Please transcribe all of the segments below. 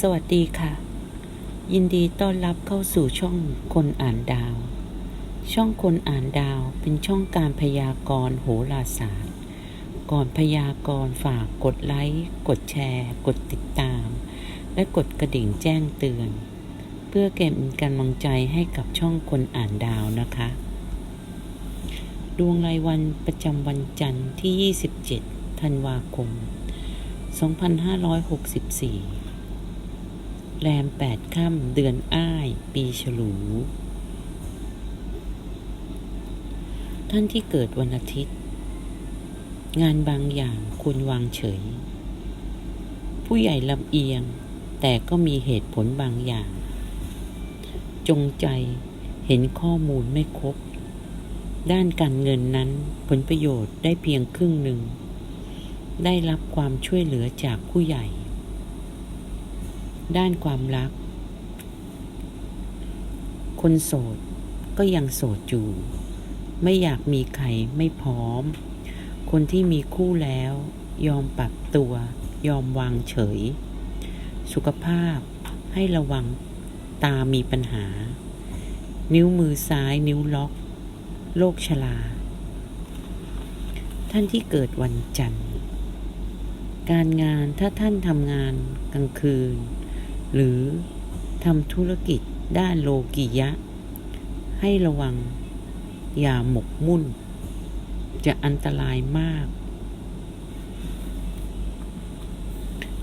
สวัสดีค่ะ ยินดีต้อนรับเข้าสู่ช่องคนอ่านดาว ช่องคนอ่านดาวเป็นช่องการพยากรณ์โหราศาสตร์ ก่อนพยากรณ์ฝากกดไลค์ กดแชร์ กดติดตาม และกดกระดิ่งแจ้งเตือน เพื่อเก็บกำลังใจให้กับช่องคนอ่านดาวนะคะ ดวงรายวันประจำวันจันทร์ที่ 27 ธันวาคม 2564 แรม8ค่ำเดือนอ้าย ปีฉลู ท่านที่เกิดวันอาทิตย์ งานบางอย่างควรวางเฉย ผู้ใหญ่ลำเอียง แต่ก็มีเหตุผลบางอย่าง จงใจเห็นข้อมูลไม่ครบ ด้านการเงินนั้นผลประโยชน์ได้เพียงครึ่งหนึ่ง ได้รับความช่วยเหลือจากผู้ใหญ่ ด้านความรัก คนโสดก็ยังโสดอยู่ ไม่อยากมีใครไม่พร้อม คนที่มีคู่แล้ว ยอมปรับตัวยอมวางเฉย สุขภาพให้ระวังตามีปัญหา นิ้วมือซ้ายนิ้วล็อกโรคชราท่านที่เกิดวันจันทร์ การงานถ้าท่านทำงานกลางคืน หรือทำธุรกิจด้านโลกิยะ ให้ระวังอย่าหมกมุ่น จะอันตรายมาก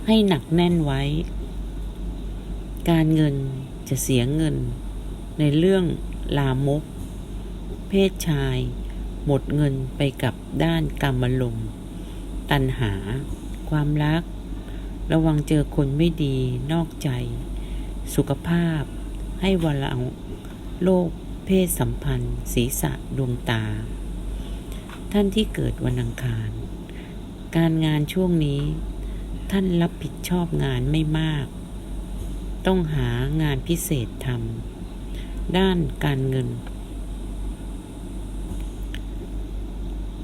ให้หนักแน่นไว้ การเงินจะเสียเงิน ในเรื่องลามก เพศชาย หมดเงินไปกับด้านกรรมลมตัณหา ความรัก ระวังเจอคนไม่ดีนอกใจ สุขภาพ ให้วันละโรคเพศสัมพันธ์ ศีรษะดวงตา ท่านที่เกิดวันอังคาร การงานช่วงนี้ ท่านรับผิดชอบงานไม่มาก ต้องหางานพิเศษทำด้านการเงิน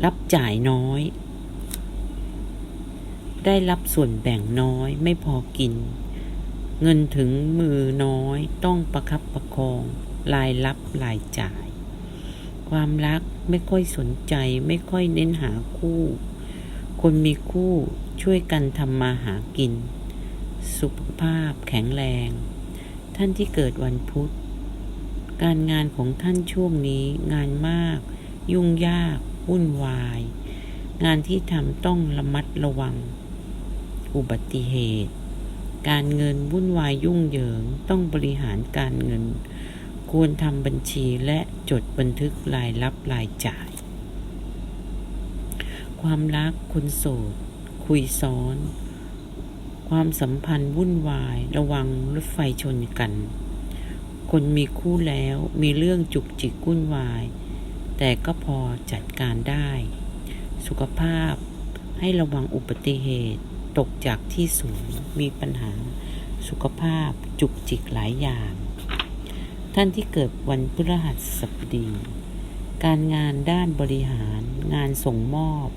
รับจ่ายน้อย ได้รับส่วนแบ่งน้อยไม่พอกิน เงินถึงมือน้อยต้องประคับประคองรายรับรายจ่าย ความรักไม่ค่อยสนใจไม่ค่อยเน้นหาคู่ คนมีคู่ช่วยกันทำมาหากิน สุขภาพแข็งแรง ท่านที่เกิดวันพุธ การงานของท่านช่วงนี้งานมาก ยุ่งยากวุ่นวาย งานที่ทำต้องระมัดระวัง อุบัติเหตุ การเงินวุ่นวายยุ่งเหยิงต้องบริหารการเงิน ควรทำบัญชีและจดบันทึกรายรับรายจ่าย ความรักคนโสด คุยซ้อน ความสัมพันธ์วุ่นวายระวังรถไฟชนกัน คนมีคู่แล้วมีเรื่องจุกจิกวุ่นวาย แต่ก็พอจัดการได้ สุขภาพให้ระวังอุบัติเหตุ ตกจากที่สูงมีปัญหาสุขภาพจุกจิกหลายอย่าง ท่านที่เกิดวันพฤหัสบดี การงานด้านบริหารงานส่งมอบ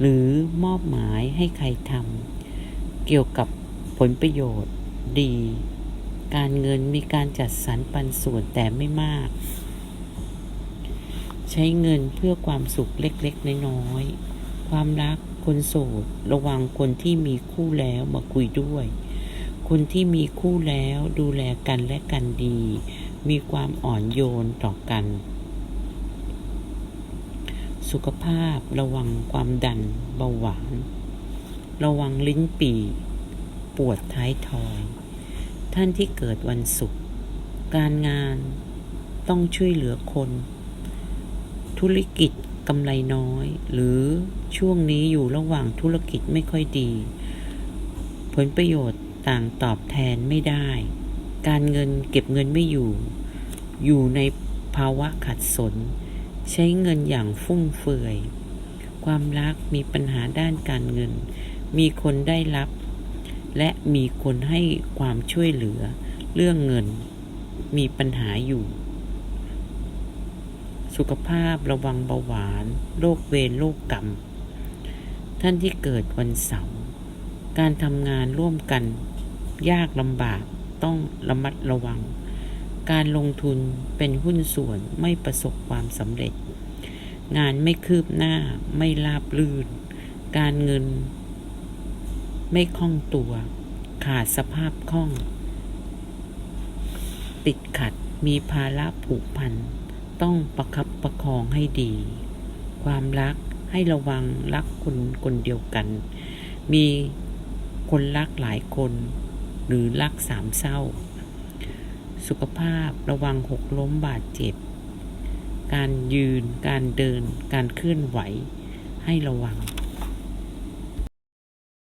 หรือมอบหมายให้ใครทำเกี่ยวกับผลประโยชน์ดี การเงินมีการจัดสรรปันส่วนแต่ไม่มาก ใช้เงินเพื่อความสุขเล็กๆ น้อยๆ ความรัก คนโสดระวังคนที่มีคู่แล้วมาคุยด้วย คนที่มีคู่แล้วดูแลกันและกันดี มีความอ่อนโยนต่อกัน สุขภาพระวังความดันเบาหวาน ระวังลิ้นปี่ ปวดท้ายทอย ท่านที่เกิดวันศุกร์การงานต้องช่วยเหลือคน ธุรกิจ กำไรน้อย หรือช่วงนี้อยู่ระหว่างธุรกิจไม่ค่อยดี ผลประโยชน์ต่างตอบแทนไม่ได้ การเงินเก็บเงินไม่อยู่ อยู่ในภาวะขัดสน ใช้เงินอย่างฟุ่มเฟือย ความรักมีปัญหาด้านการเงิน มีคนได้รับ และมีคนให้ความช่วยเหลือ เรื่องเงินมีปัญหาอยู่ สุขภาพระวังเบาหวาน โรคเวรโรคกรรม ท่านที่เกิดวันเสาร์ การทำงานร่วมกัน ยากลำบากต้องระมัดระวัง การลงทุนเป็นหุ้นส่วนไม่ประสบความสำเร็จ งานไม่คืบหน้าไม่ราบรื่น การเงิน ไม่คล่องตัว ขาดสภาพคล่อง ติดขัดมีภาระผูกพัน ต้องประคับประคองให้ดี ความรักให้ระวังรักคนคนเดียวกัน มีคนรักหลายคน หรือรักสามเศร้า สุขภาพระวังหกล้มบาดเจ็บ การยืน การเดิน การเคลื่อนไหวให้ระวัง